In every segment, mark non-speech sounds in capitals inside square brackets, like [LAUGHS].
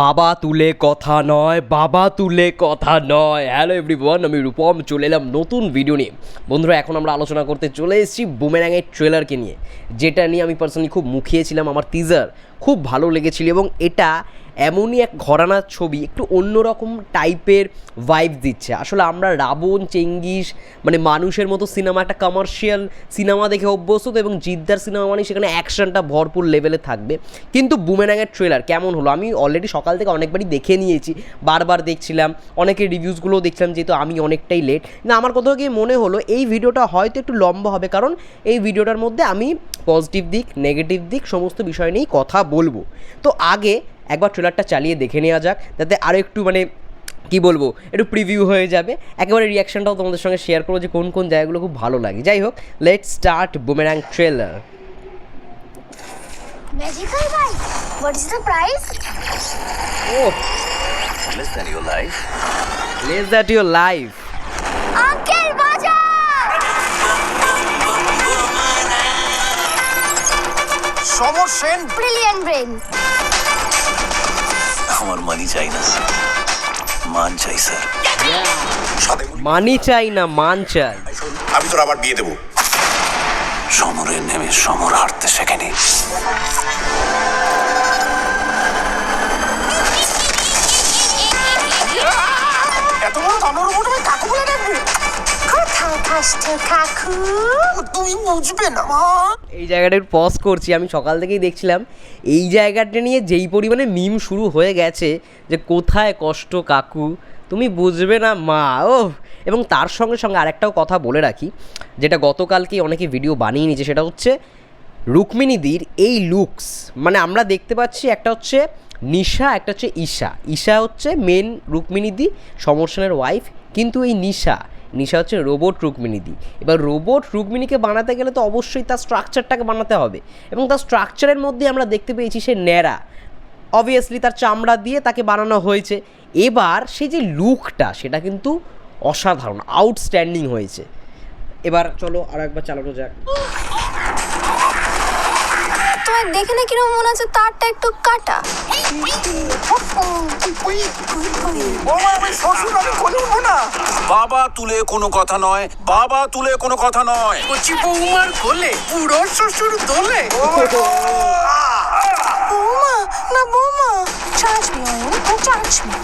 বাবা তুলে কথা নয়, বাবা তুলে কথা নয়। হ্যালো এভরিওয়ান আমি রূপম, চলে এলাম নতুন ভিডিও নিয়ে। বন্ধুরা, এখন আমরা আলোচনা করতে চলে এসেছি বুমেরাঙের ট্রেলারকে নিয়ে। যেটা নিয়ে আমি পার্সোনালি খুব মুখিয়েছিলাম আমার টিজার খুব ভালো লেগেছিল এবং এটা এমনই এক ঘরানার ছবি, একটু অন্যরকম টাইপের ভাইব দিচ্ছে। আসলে আমরা রাবণ, চেঙ্গিস মানে মানুষের মতো সিনেমা, একটা কমার্শিয়াল সিনেমা দেখে অভ্যস্ত এবং জিদ্দার সিনেমা মানে সেখানে অ্যাকশনটা ভরপুর লেভেলে থাকবে। কিন্তু বুমেরাঙের ট্রেলার কেমন হলো? আমি অলরেডি সকাল থেকে অনেকবারই দেখে নিয়েছি, বারবার দেখছিলাম অনেকের রিভিউসগুলোও দেখছিলাম, যেহেতু আমি অনেকটাই লেট না আমার কোথাও গিয়ে মনে হলো, এই ভিডিওটা হয়তো একটু লম্বা হবে, কারণ এই ভিডিওটার মধ্যে আমি পজিটিভ দিক নেগেটিভ দিক, সমস্ত বিষয় নিয়েই কথা বলব তো আগে একবার ট্রেলারটা চালিয়ে দেখে নেওয়া যাক যাতে আরও একটু মানে কি বলব একটু প্রিভিউ হয়ে যাবে একেবারে রিয়াকশনটাও তোমাদের সঙ্গে শেয়ার করব যে কোন কোন জায়গাগুলো খুব ভালো লাগে যাই হোক let start Boomerang trailer Magical guy. What is the price? ও less than your life. Less that your life Uncle Samar Sen. Brilliant brain আমার মানি চাই না মান চাই স্যার মানি চাই না মান চাই। আমি তোর আবার বিয়ে দেবো। সমরের নেমে সমর হারতে শেখেনি। এত বড় কামড়ের উপর তুমি কাকু বলে ডাকবে এই জায়গাটা একটু পজ করছি, আমি সকাল থেকেই দেখছিলাম। এই জায়গাটা নিয়ে যেই পরিমাণে মিম শুরু হয়ে গেছে যে কোথায় কষ্ট কাকু, তুমি বুঝবে না, মা ও এবং তার সঙ্গে সঙ্গে আরেকটাও কথা বলে রাখি, যেটা গতকালকেই অনেকে ভিডিও বানিয়ে নিয়েছে, সেটা হচ্ছে রুক্মিণীদির এই লুকস মানে আমরা দেখতে পাচ্ছি একটা হচ্ছে নিশা, একটা হচ্ছে ঈশা। ঈশা হচ্ছে মেন রুক্মিণীদি সমর্ষণের ওয়াইফ কিন্তু এই নিশা নিশা হচ্ছে রোবট রুক্মিণীদি এবার রোবট রুক্মিণীকে বানাতে গেলে তো অবশ্যই তার স্ট্রাকচারটাকে বানাতে হবে এবং তার স্ট্রাকচারের মধ্যে আমরা দেখতে পেয়েছি সে ন্যাড়া। অবভিয়াসলি তার চামড়া দিয়ে তাকে বানানো হয়েছে। এবার সেই যে লুকটা সেটা কিন্তু অসাধারণ আউটস্ট্যান্ডিং হয়েছে। এবার চলো আর একবার চালানো যাক। তোমার দেখে না কীরকম মনে হচ্ছে তারটা একটু কাটা? বাবা তুলে কোনো কথা নয় বাবা তুলে কোনো কথা নয়। কচি বৌমার কোলে বুড়ো শ্বশুর দোলে। বৌমা না বৌমা চার্জ মি চার্জ মি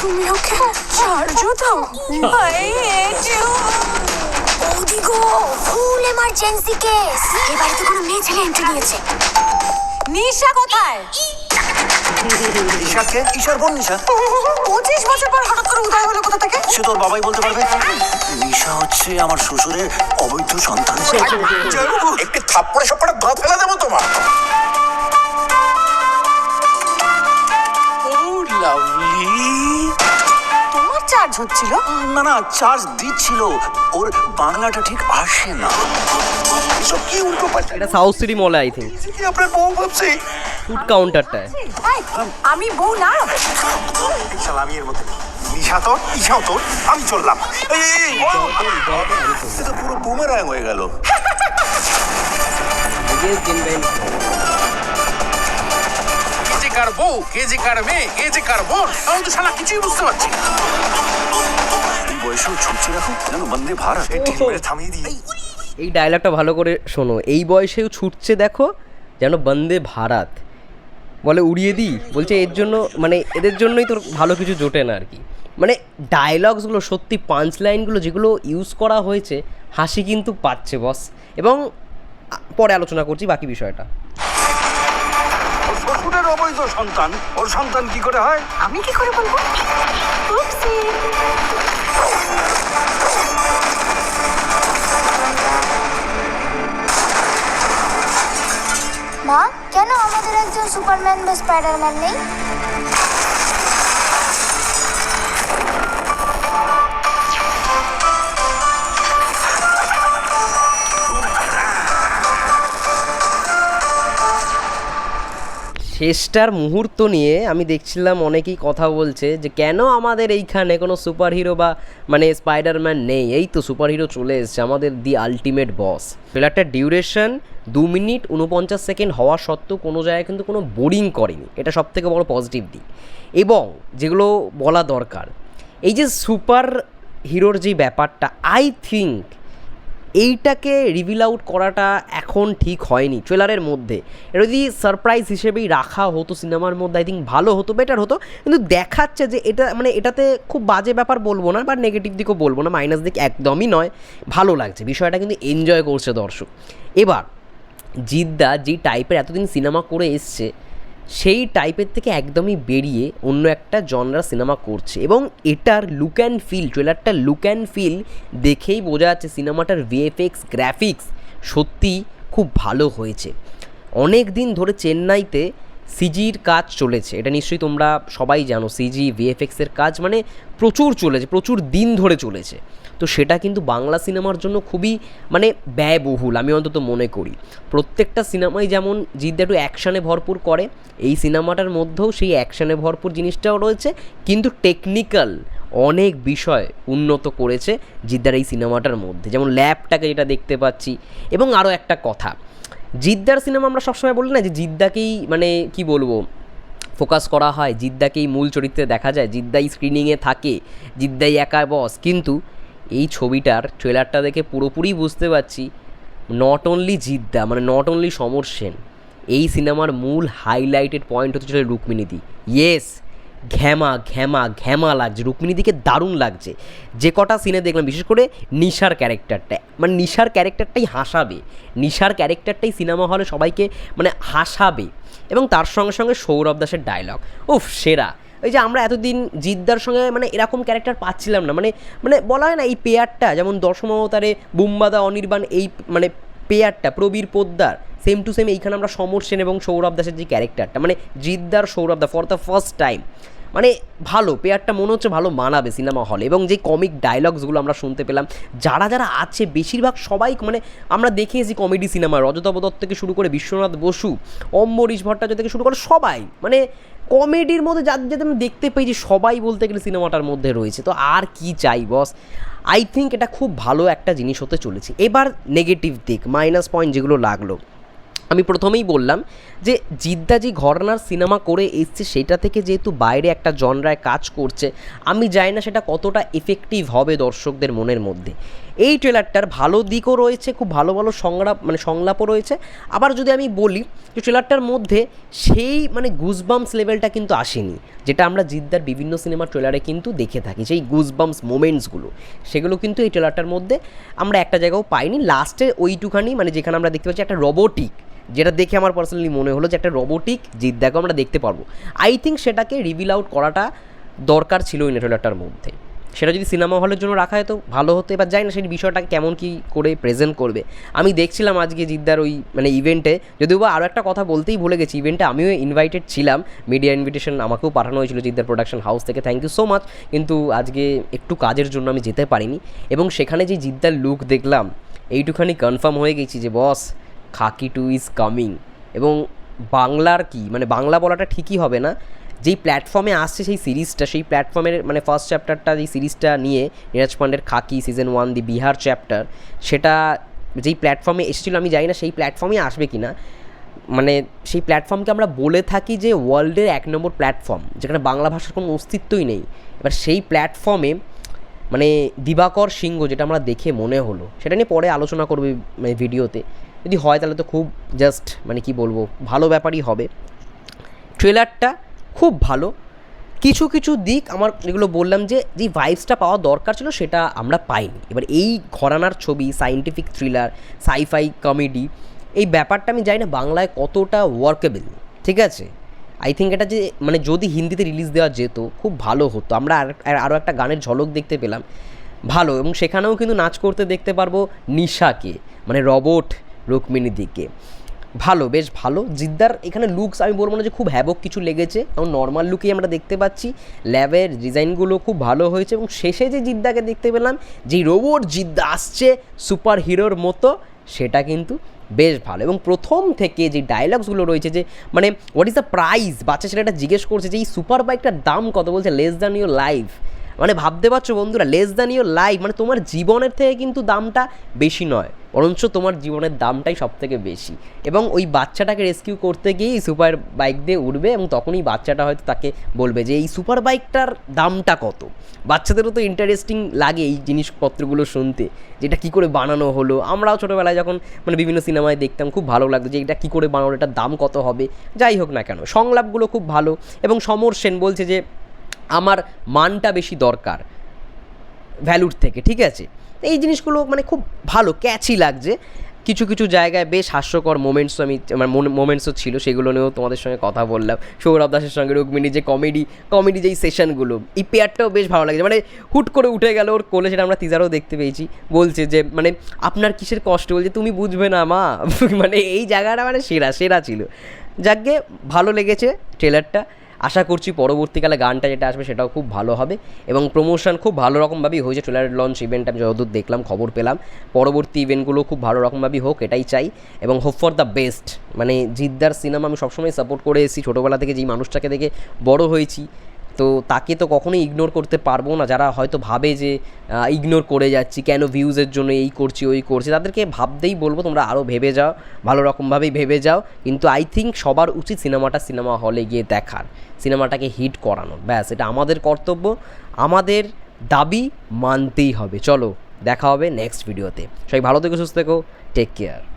তুমি ওকে চার্জও দাও। ওদিগো ফুল এমার্জেন্সি কেস এ বাড়িতে কোনো মেয়ে ছেলে এন্ট্রি নিয়েছে নিশা কোথায়? ঈশাকে ঈশার বোন নিশা পঁচিশ বছর পর হঠাৎ করে উদয় হলো কোথা থেকে? সে তোর বাবাই বলতে পারবে? নিশা হচ্ছে আমার শ্বশুরের অবৈধ সন্তান। একটি থাপ্পড়ে সাপ্পড়ে দাঁত ফেলে দেবো তোমার। তোমার চার্জ হচ্ছিল? না না চার্জ দিচ্ছিল। ওর বাংলাটা ঠিক আসে না। এসব কি উল্টো পাল্টা? এটা সাউথ সিটি মলে আই থিঙ্ক আপনার বউ ভাবছি? ফুড কাউন্টারটায় আমি বউ না। শালা আমি এর মধ্যে নিশা তোর ঈশাও তোর আমি চললাম। এই, তো পুরো বুমেরাং হয়ে গেল। কে যে কার বউ কে যে কার মেয়ে কে যে কার বোন আমি তো শালা কিছুই বুঝতে পারছি বয়সেও ছুটছে রাখো যেন বন্দে ভারত। থামিয়ে দিই। এই ডায়লগটা ভালো করে শোনো। এই বয়সেও ছুটছে দেখো যেন বন্দে ভারত। বলে উড়িয়ে দিই। বলছে এর জন্য মানে এদের জন্যই তোর ভালো কিছু জোটে না আর কি। মানে ডায়লগসগুলো সত্যি পাঞ্চ লাইনগুলো যেগুলো ইউজ করা হয়েছে হাসি কিন্তু পাচ্ছে বস এবং পরে আলোচনা করছি বাকি বিষয়টা। শ্বশুরের অবৈধ সন্তান ওর সন্তান কি করে হয়? আমি কি করে বলব? কেন আমাদের একজন সুপারম্যান বা স্পাইডারম্যান নেই? শেষটার মুহূর্ত নিয়ে আমি দেখছিলাম অনেকেই কথা বলছে যে কেন আমাদের এইখানে কোনো সুপার হিরো বা মানে স্পাইডারম্যান নেই? এই তো সুপার হিরো চলে এসছে, আমাদের দি আলটিমেট বস ট্রেলারটার ডিউরেশন দু মিনিট উনপঞ্চাশ সেকেন্ড হওয়া সত্ত্বেও কোনো জায়গায় কিন্তু কোনো বোরিং করেনি। এটা সব থেকে বড় পজিটিভ দিক। এবং যেগুলো বলা দরকার, এই যে সুপার হিরোর যে ব্যাপারটা আই থিঙ্ক এইটাকে রিভিল আউট করাটা এখন ঠিক হয়নি ট্রেলারের মধ্যে। এটা যদি সারপ্রাইজ হিসেবেই রাখা হতো সিনেমার মধ্যে আই থিঙ্ক ভালো হতো বেটার হতো। কিন্তু দেখাচ্ছে যে এটা মানে এটাতে খুব বাজে ব্যাপার বলব না বা নেগেটিভ দিকও বলব না মাইনাস দিক একদমই নয়। ভালো লাগছে, বিষয়টা কিন্তু এনজয় করছে দর্শক। এবার, জিদ্দা যে টাইপের এতদিন সিনেমা করে এসছে সেই টাইপের থেকে একদমই বেরিয়ে অন্য একটা জনরা সিনেমা করছে এবং এটার লুক অ্যান্ড ফিল ট্রেলারটার লুক অ্যান্ড ফিল দেখেই বোঝা যাচ্ছে সিনেমাটার ভিএফএক্স গ্রাফিক্স সত্যি খুব ভালো হয়েছে। অনেক দিন ধরে চেন্নাইতে সিজির কাজ চলেছে। এটা নিশ্চয়ই তোমরা সবাই জানো, সিজি ভিএফএক্সের কাজ মানে প্রচুর চলেছে, প্রচুর দিন ধরে চলেছে। তো সেটা কিন্তু বাংলা সিনেমার জন্য খুবই মানে ব্যয়বহুল, আমি অন্তত মনে করি। প্রত্যেকটা সিনেমাই যেমন জিদ্দা একটু অ্যাকশানে ভরপুর করে, এই সিনেমাটার মধ্যেও সেই অ্যাকশানে ভরপুর জিনিসটাও রয়েছে, কিন্তু টেকনিক্যাল অনেক বিষয় উন্নত করেছে জিদ্দার এই সিনেমাটার মধ্যে। যেমন ল্যাবটাকে যেটা দেখতে পাচ্ছি, এবং আরও একটা কথা জিদ্দার সিনেমা আমরা সবসময় বলি না যে জিদ্দাকেই মানে কি বলব ফোকাস করা হয়, জিদ্দাকেই মূল চরিত্রে দেখা যায়, জিদ্দাই স্ক্রিনিংয়ে থাকে, জিদ্দাই একা বস কিন্তু এই ছবিটার ট্রেলারটা দেখে পুরোপুরি বুঝতে পারছি নট অনলি জিদ্দা মানে নট অনলি সমর সেন, এই সিনেমার মূল হাইলাইটেড পয়েন্ট হচ্ছে রুক্মিণীদি ইয়েস ঘ্যামা ঘ্যামা ঘ্যামা লাগছে। রুক্মিণীদিকে দারুণ লাগছে। যে কটা সিনে দেখলাম, বিশেষ করে নিশার ক্যারেক্টারটা মানে নিশার ক্যারেক্টারটাই হাসাবে। নিশার ক্যারেক্টারটাই সিনেমা হলে সবাইকে মানে হাসাবে। এবং তার সঙ্গে সঙ্গে সৌরভ দাসের ডায়লগ উফ, সেরা। ওই যে আমরা এতদিন জিদ্দার সঙ্গে মানে এরকম ক্যারেক্টার পাচ্ছিলাম না। মানে মানে বলা হয় না, এই পেয়ারটা, যেমন দশম অবতারে বুম্বাদা অনির্বাণ, এই মানে পেয়ারটা, Prabir Poddar same to same এইখানে আমরা সমর সেন এবং সৌরভ দাসের যে ক্যারেক্টারটা মানে জিদ্দার Sourav da for the first time. মানে ভালো, পেয়ারটা মনে হচ্ছে ভালো মানাবে সিনেমা হলে এবং যে কমিক ডায়লগসগুলো আমরা শুনতে পেলাম, যারা যারা আছে বেশিরভাগ সবাই মানে আমরা দেখে এসেছি কমেডি সিনেমা রজতাভ দত্ত থেকে শুরু করে বিশ্বনাথ বসু, অম্বরীশ ভট্টাচার্য থেকে শুরু করে সবাই মানে কমেডির মধ্যে যাদের যাদের আমি দেখতে পেয়েছি, সবাই বলতে গেলে সিনেমাটার মধ্যে রয়েছে। তো আর কি চাই বস? আই থিঙ্ক এটা খুব ভালো একটা জিনিস হতে চলেছে। এবার নেগেটিভ দিক মাইনাস পয়েন্ট যেগুলো লাগল। আমি প্রথমেই বললাম যে জিদ্দা যে ঘরানার সিনেমা করে এসছে, সেটা থেকে যেহেতু বাইরে একটা জনরায় কাজ করছে, আমি জানি না সেটা কতটা এফেক্টিভ হবে দর্শকদের মনের মধ্যে। এই ট্রেলারটার ভালো দিকও রয়েছে, খুব ভালো ভালো সংলাপ মানে সংলাপও রয়েছে। আবার যদি আমি বলি যে ট্রেলারটার মধ্যে সেই মানে গুজবাম্পস লেভেলটা কিন্তু আসেনি, যেটা আমরা জিদ্দার বিভিন্ন সিনেমার ট্রেলারে কিন্তু দেখে থাকি, সেই গুজবাম্পস মোমেন্টসগুলো সেগুলো কিন্তু এই ট্রেলারটার মধ্যে আমরা একটা জায়গাও পাইনি। লাস্টে ওইটুখানি মানে যেখানে আমরা দেখতে পাচ্ছি একটা রোবোটিক যেটা দেখে আমার পার্সোনালি মনে হলো যে একটা রোবোটিক জিদ্দাকে আমরা দেখতে পারব। আই থিঙ্ক সেটাকে রিভিল আউট করাটা দরকার ছিল ওই ট্রেলারটার মধ্যে। সেটা যদি সিনেমা হলের জন্য রাখা হয় তো ভালো হতো, এবার যাই না সেই বিষয়টাকে কেমন কী করে প্রেজেন্ট করবে। আমি দেখছিলাম আজকে জিদ্দার ওই মানে ইভেন্টে যদিও বা আরও একটা কথা বলতেই ভুলে গেছি ইভেন্টে আমিও ইনভাইটেড ছিলাম। মিডিয়া ইনভিটেশন আমাকেও পাঠানো হয়েছিল জিদ্দার প্রোডাকশন হাউস থেকে। থ্যাংক ইউ সো মাচ কিন্তু আজকে একটু কাজের জন্য আমি যেতে পারিনি। এবং সেখানে যে জিদ্দার লুক দেখলাম, এইটুখানি কনফার্ম হয়ে গেছি যে, boss khaki two is coming. এবং বাংলার কি? মানে বাংলা বলাটা ঠিকই হবে না। যেই প্ল্যাটফর্মে আসছে সেই সিরিজটা, সেই প্ল্যাটফর্মের মানে ফার্স্ট চ্যাপ্টারটা যেই সিরিজটা নিয়ে Niraj পান্ডের Khakee season one the Bihar chapter সেটা যেই প্ল্যাটফর্মে এসেছিল, আমি জানি না সেই প্ল্যাটফর্মে আসবে কি না মানে সেই প্ল্যাটফর্মকে আমরা বলে থাকি যে ওয়ার্ল্ডের এক নম্বর প্ল্যাটফর্ম, যেখানে বাংলা ভাষার কোনো অস্তিত্বই নেই। এবার সেই প্ল্যাটফর্মে মানে দিবাকর সিংহ, যেটা আমরা দেখে মনে হলো, সেটা নিয়ে পরে আলোচনা করবে মানে ভিডিওতে যদি হয় তাহলে তো খুব জাস্ট মানে কি বলব, ভালো ব্যাপারই হবে। ট্রেলারটা খুব ভালো। কিছু কিছু দিক আমার যেগুলো বললাম যে যে ভাইবসটা পাওয়া দরকার ছিল সেটা আমরা পাইনি। এবার এই ঘরানার ছবি সাইন্টিফিক থ্রিলার সাইফাই কমেডি এই ব্যাপারটা আমি জানি না বাংলায় কতটা ওয়ার্কেবল ঠিক আছে? আই থিঙ্ক এটা যে মানে যদি হিন্দিতে রিলিজ দেওয়া যেত, খুব ভালো হতো। আমরা আর আরও একটা গানের ঝলক দেখতে পেলাম। ভালো, এবং সেখানেও কিন্তু নাচ করতে দেখতে পারব নিশাকে। মানে রবট রুক্মিণীদিকে ভালো, বেশ ভালো। জিদ্দার এখানে লুকস আমি বলব না যে খুব হ্যাবক কিছু লেগেছে এবং নর্মাল লুকেই আমরা দেখতে পাচ্ছি। ল্যাবের ডিজাইনগুলো খুব ভালো হয়েছে এবং শেষে যে জিদ্দাকে দেখতে পেলাম যে রোবট জিদ্দা আসছে সুপার হিরোর মতো, সেটা কিন্তু বেশ ভালো। এবং প্রথম থেকে যে ডায়লগসগুলো রয়েছে যে মানে হোয়াট ইজ দ্য প্রাইস বাচ্চা ছেলেটা জিজ্ঞেস করছে যে, এই সুপার বাইকটার দাম কত? বলছে লেস দ্যান ইউর লাইফ মানে ভাবতে পারছ বন্ধুরা লেস দ্যান ইউর লাইফ মানে তোমার জীবনের থেকে কিন্তু দামটা বেশি নয়। বরঞ্চ তোমার জীবনের দামটাই সব থেকে বেশি। এবং ওই বাচ্চাটাকে রেস্কিউ করতে গিয়েই সুপার বাইক দিয়ে উঠবে এবং তখনই বাচ্চাটা হয়তো তাকে বলবে যে, এই সুপার বাইকটার দামটা কত? বাচ্চাদেরও তো ইন্টারেস্টিং লাগে এই জিনিসপত্রগুলো শুনতে যেটা কী করে বানানো হলো। আমরাও ছোটোবেলায় যখন মানে বিভিন্ন সিনেমায় দেখতাম, খুব ভালো লাগতো যে এটা কী করে বানানো এটার দাম কত হবে? যাই হোক না কেন, সংলাপগুলো খুব ভালো এবং সমর সেন বলছে যে, আমার মানটা বেশি দরকার ভ্যালুর থেকে, ঠিক আছে? এই জিনিসগুলো মানে খুব ভালো ক্যাচি লাগছে। কিছু কিছু জায়গায় বেশ হাস্যকর মোমেন্টস আমি, আমার মোমেন্টসও ছিল, সেগুলো নিয়েও তোমাদের সঙ্গে কথা বললাম। সৌরভ দাসের সঙ্গে রুক্মিণীর যে কমেডি কমেডি যেই সেশনগুলো এই পেয়ারটাও বেশ ভালো লাগছে। মানে হুট করে উঠে গেল ওর কোলে, সেটা আমরা তিজারও দেখতে পেয়েছি। বলছে যে মানে আপনার কিসের কষ্ট? বলছে, তুমি বুঝবে না মা। [LAUGHS] মানে এই জায়গাটা মানে সেরা সেরা ছিল। যাকে ভালো লেগেছে ট্রেলারটা আশা করছি পরবর্তীকালে গানটা যেটা আসবে সেটাও খুব ভালো হবে এবং প্রমোশন খুব ভালো রকমভাবেই হয়েছে। ট্রেলার লঞ্চ ইভেন্ট আমি যতদূর দেখলাম, খবর পেলাম। পরবর্তী ইভেন্টগুলো খুব ভালো রকমভাবেই হোক, এটাই চাই। এবং হোপ ফর দ্য বেস্ট মানে জিদ্দার সিনেমা আমি সবসময় সাপোর্ট করে এসেছি। ছোটোবেলা থেকে যেই মানুষটাকে দেখে বড় হয়েছি তো তাকে তো কখনোই ইগনোর করতে পারব না। যারা হয়তো ভাবে যে ইগনোর করে যাচ্ছি, কেন ভিউজের জন্য এই করছি, ওই করছি, তাদেরকে ভাবতেই বলব, তোমরা আরও ভেবে যাও, ভালো রকমভাবেই ভেবে যাও। কিন্তু আই থিঙ্ক সবার উচিত সিনেমাটা সিনেমা হলে গিয়ে দেখার, সিনেমাটাকে হিট করানোর। ব্যাস, এটা আমাদের কর্তব্য। আমাদের দাবি মানতেই হবে। চলো, দেখা হবে নেক্সট ভিডিওতে সবাই ভালো থেকো, সুস্থ থেকো। Take care